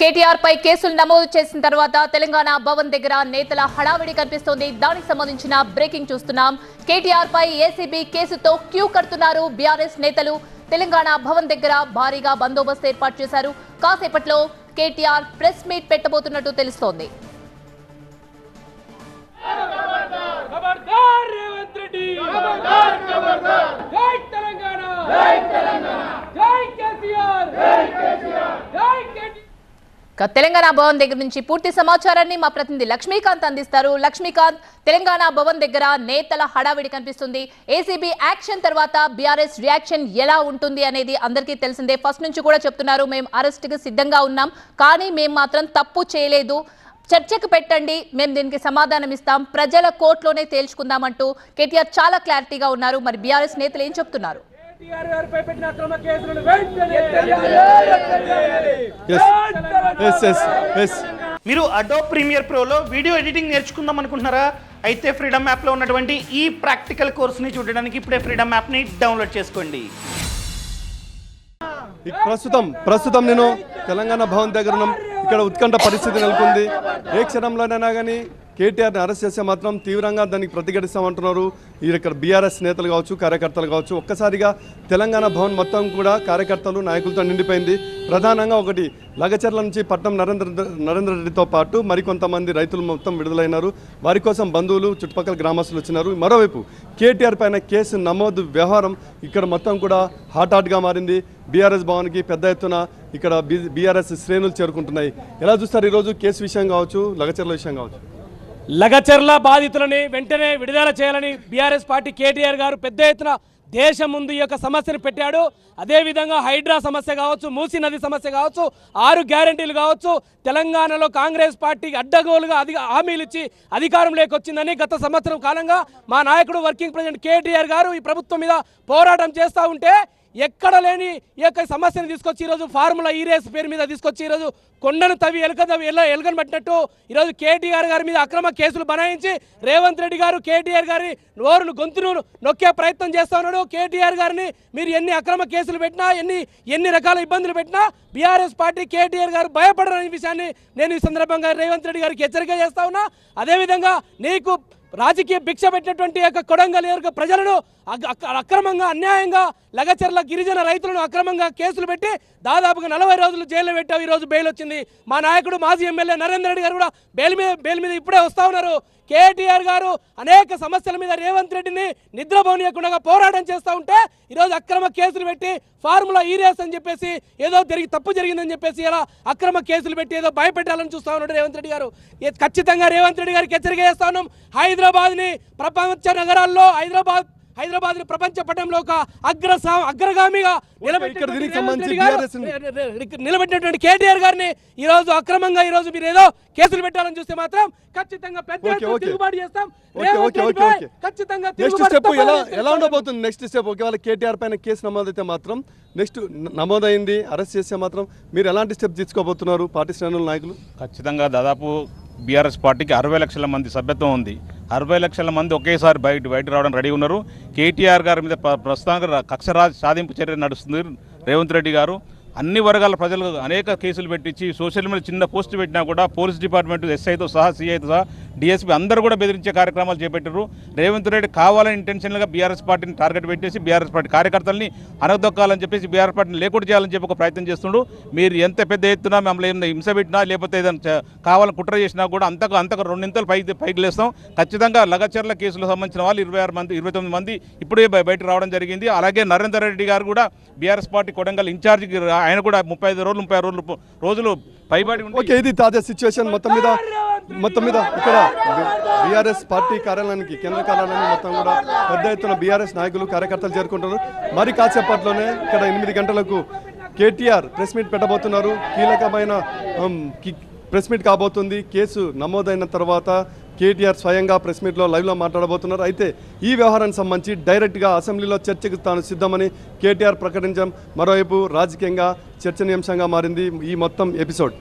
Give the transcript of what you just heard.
కేటీఆర్ పై కేసులు నమోదు చేసిన తర్వాత తెలంగాణ భవన్ దగ్గర నేతల హడావిడి కనిపిస్తోంది. దానికి సంబంధించిన బ్రేకింగ్ చూస్తున్నాం. కేటీఆర్ పై ఏసీబీ కేసుతో క్యూ కడుతున్నారు బీఆర్ఎస్ నేతలు. తెలంగాణ భవన్ దగ్గర భారీగా బందోబస్తు ఏర్పాటు చేశారు. కాసేపట్లో కేటీఆర్ ప్రెస్ మీట్ పెట్టబోతున్నట్టు తెలుస్తోంది. తెలంగాణ! తెలంగాణ భవన్ దగ్గర నుంచి పూర్తి సమాచారాన్ని మా ప్రతినిధి లక్ష్మీకాంత్ అందిస్తారు. లక్ష్మీకాంత్ తెలంగాణ భవన్ దగ్గర నేతల హడావిడి కనిపిస్తుంది. ఏసీబీ యాక్షన్ తర్వాత బీఆర్ఎస్ రియాక్షన్ ఎలా ఉంటుంది అనేది అందరికీ తెలిసిందే. ఫస్ట్ నుంచి కూడా చెప్తున్నారు మేము అరెస్ట్కి సిద్ధంగా ఉన్నాం కానీ మేము మాత్రం తప్పు చేయలేదు. చర్చకు పెట్టండి మేము దీనికి సమాధానం ఇస్తాం. ప్రజల కోర్టులోనే తేల్చుకుందామంటూ కేటీఆర్ చాలా క్లారిటీగా ఉన్నారు. మరి బీఆర్ఎస్ నేతలు ఏం చెప్తున్నారు? మీరు అడో ప్రీమియర్ ప్రోలో వీడియో ఎడిటింగ్ నేర్చుకుందాం అనుకుంటున్నారా? అయితే ఫ్రీడమ్ యాప్లో ఉన్నటువంటి ఈ ప్రాక్టికల్ కోర్స్ని చూడడానికి ఇప్పుడే ఫ్రీడమ్ యాప్ని డౌన్లోడ్ చేసుకోండి. ఇక ప్రస్తుతం ప్రస్తుతం నేను తెలంగాణ భవన్ దగ్గర ఉన్నాం. ఇక్కడ ఉత్కంఠ పరిస్థితి నెలకొంది. ఏ క్షణంలోనైనా కానీ కేటీఆర్ని అరెస్ట్ చేస్తే మాత్రం తీవ్రంగా దానికి ప్రతిఘటిస్తామంటున్నారు. ఈ ఇక్కడ బీఆర్ఎస్ నేతలు కావచ్చు కార్యకర్తలు కావచ్చు. ఒక్కసారిగా తెలంగాణ భవన్ మొత్తం కూడా కార్యకర్తలు నాయకులతో నిండిపోయింది. ప్రధానంగా ఒకటి లగచర్ల నుంచి పట్నం నరేంద్ర నరేంద్ర రెడ్డితో పాటు మరికొంతమంది రైతులు మొత్తం విడుదలైనారు. వారి కోసం బంధువులు చుట్టుపక్కల గ్రామస్తులు వచ్చినారు. మరోవైపు కేటీఆర్ పైన కేసు నమోదు వ్యవహారం ఇక్కడ మొత్తం కూడా హాట్ హాట్గా మారింది. బీఆర్ఎస్ భవన్కి పెద్ద ఎత్తున ఇక్కడ బీఆర్ఎస్ శ్రేణులు చేరుకుంటున్నాయి. ఎలా చూస్తారు ఈరోజు కేసు విషయం కావచ్చు లగచర్ల విషయం కావచ్చు? లగచర్ల బాధితులని వెంటనే విడుదల చేయాలని బీఆర్ఎస్ పార్టీ కేటీఆర్ గారు పెద్ద ఎత్తున దేశం ముందు ఈ యొక్క సమస్యను పెట్టాడు. అదేవిధంగా హైడ్రా సమస్య కావచ్చు మూసీ నది సమస్య కావచ్చు ఆరు గ్యారంటీలు కావచ్చు తెలంగాణలో కాంగ్రెస్ పార్టీ అడ్డగోలుగా అధిక హామీలు ఇచ్చి అధికారంలోకి వచ్చిందని గత సంవత్సరం కాలంగా మా నాయకుడు వర్కింగ్ ప్రెసిడెంట్ కేటీఆర్ గారు ఈ ప్రభుత్వం మీద పోరాటం చేస్తూ ఉంటే ఎక్కడ లేని ఈ యొక్క సమస్యను తీసుకొచ్చి ఈరోజు ఫార్ములా ఈ రేస్ పేరు మీద తీసుకొచ్చి ఈరోజు కొండను తవ్వి ఎలుక తవ్వి ఎల్ల ఎలుకను పట్టినట్టు ఈరోజు కేటీఆర్ గారి మీద అక్రమ కేసులు బనాయించి రేవంత్ రెడ్డి గారు కేటీఆర్ గారి నోరును గొంతును నొక్కే ప్రయత్నం చేస్తా ఉన్నాడు. కేటీఆర్ గారిని మీరు ఎన్ని అక్రమ కేసులు పెట్టినా ఎన్ని ఎన్ని రకాల ఇబ్బందులు పెట్టినా బీఆర్ఎస్ పార్టీ కేటీఆర్ గారు భయపడరనే విషయాన్ని నేను ఈ సందర్భంగా రేవంత్ రెడ్డి గారికి హెచ్చరిక చేస్తా ఉన్నా. అదేవిధంగా నీకు రాజకీయ భిక్ష పెట్టినటువంటి యొక్క కొడంగల్ యొక్క ప్రజలను అక్రమంగా అన్యాయంగా లగచర్ల గిరిజన రైతులను అక్రమంగా కేసులు పెట్టి దాదాపుగా నలభై రోజులు జైల్లో పెట్టావు. ఈ రోజు బెయిల్ వచ్చింది. మా నాయకుడు మాజీ ఎమ్మెల్యే నరేందర్ రెడ్డి గారు కూడా బెయిల్ మీద బెయిల్ మీద ఇప్పుడే వస్తా ఉన్నారు. కేటీఆర్ గారు అనేక సమస్యల మీద రేవంత్ రెడ్డిని నిద్రపోనియకుండా పోరాటం చేస్తూ ఉంటే ఈరోజు అక్రమ కేసులు పెట్టి ఫార్ములా ఈరేస్ అని చెప్పేసి ఏదో జరిగి తప్పు జరిగిందని చెప్పేసి ఇలా అక్రమ కేసులు పెట్టి ఏదో భయపెట్టాలని చూస్తూ ఉన్నాడు రేవంత్ రెడ్డి గారు. ఖచ్చితంగా రేవంత్ రెడ్డి గారికి హెచ్చరిక చేస్తా ఉన్నాం. హైదరాబాద్ని ప్రపంచ నగరాల్లో హైదరాబాద్ హైదరాబాద్ ప్రపంచ పటంలో ఒక అగ్ర అగ్రగామిగా నిలబెట్టినటువంటి కేటీఆర్ గారిని ఈ రోజు అక్రమంగా ఈ రోజు మీరు ఏదో కేసులు పెట్టాలని చూస్తే మాత్రం ఖచ్చితంగా పెద్ద. తిరుగుబాటు చేస్తాం. ఓకే రేవంత్ ఓకే ఓకే రెడ్డిపై ఓకే. ఖచ్చితంగా నెక్స్ట్ స్టెప్ ఎలా ఎలా ఉండబోతుంది నెక్స్ట్ స్టెప్ ఒకవేళ కేటీఆర్ పైన కేసు నమోదైతే మాత్రం నెక్స్ట్ నమోదైంది అరెస్ట్ చేస్తే మాత్రం మీరు ఎలాంటి స్టెప్ తీసుకోబోతున్నారు? పార్టీ శ్రేణుల నాయకులు? ఖచ్చితంగా దాదాపు బీఆర్ఎస్ పార్టీకి అరవై లక్షల మంది సభ్యత్వం ఉంది. అరవై లక్షల మంది ఒకేసారి బయట బయట రావడం రెడీ ఉన్నారు. కేటీఆర్ గారి మీద ప్ర- ప్రస్తుతానికి కక్షరాజ్ కక్ష సాధింపు చర్య నడుస్తుంది. రేవంత్ రెడ్డి గారు అన్ని వర్గాల ప్రజలు అనేక కేసులు పెట్టించి సోషల్ మీడియా చిన్న పోస్ట్ పెట్టినా కూడా పోలీస్ డిపార్ట్మెంట్ ఎస్ఐతో సహా సీఐతో సహా డిఎస్పీ అందరూ కూడా బెదిరించే కార్యక్రమాలు చేపట్టారు. రేవంత్ రెడ్డి కావాలని ఇంటెన్షన్గా బీఆర్ఎస్ పార్టీని టార్గెట్ పెట్టేసి బీఆర్ఎస్ పార్టీ కార్యకర్తలని అనగదొక్కాలని చెప్పేసి బీఆర్ఎస్ పార్టీని లేకుండా చేయాలని చెప్పి ఒక ప్రయత్నం చేస్తుండు. మీరు ఎంత పెద్ద ఎత్తున మమ్మల్ని ఏమైనా హింస పెట్టినా లేకపోతే ఏదైనా చ- కావాలని కుట్ర చేసినా కూడా అంతకు అంతకు రెండింతలు పైకి పైకి లేస్తాం. ఖచ్చితంగా లగచర్ల కేసులకు సంబంధించిన వాళ్ళు ఇరవై ఆరు మంది ఇరవై తొమ్మిది మంది ఇప్పుడే బయటకు రావడం జరిగింది. అలాగే నరేందర్ రెడ్డి గారు కూడా బీఆర్ఎస్ పార్టీ కొడంగల్ ఇన్ఛార్జికి ఆయన కూడా ముప్పై ఐదు రోజులు ముప్పై రోజులు రోజులు పైబడి ఓకే ఇది తాజా సిచ్యువేషన్ మొత్తం మీద మొత్తం మీద ఇక్కడ బీఆర్ఎస్ పార్టీ కార్యాలయానికి కేంద్ర కార్యాలయానికి మొత్తం కూడా పెద్ద ఎత్తున బీఆర్ఎస్ నాయకులు కార్యకర్తలు చేరుకుంటారు మరి కాసేపట్లోనే ఇక్కడ ఎనిమిది గంటలకు కేటీఆర్ ప్రెస్ మీట్ పెట్టబోతున్నారు. కీలకమైన ప్రెస్ మీట్ కాబోతుంది. కేసు నమోదైన తర్వాత కేటీఆర్ స్వయంగా ప్రెస్ మీట్లో లైవ్లో మాట్లాడబోతున్నారు. అయితే ఈ వ్యవహారానికి సంబంధించి డైరెక్ట్గా అసెంబ్లీలో చర్చకు తాను సిద్ధమని కేటీఆర్ ప్రకటించడం మరోవైపు రాజకీయంగా చర్చనీయాంశంగా మారింది ఈ మొత్తం ఎపిసోడ్.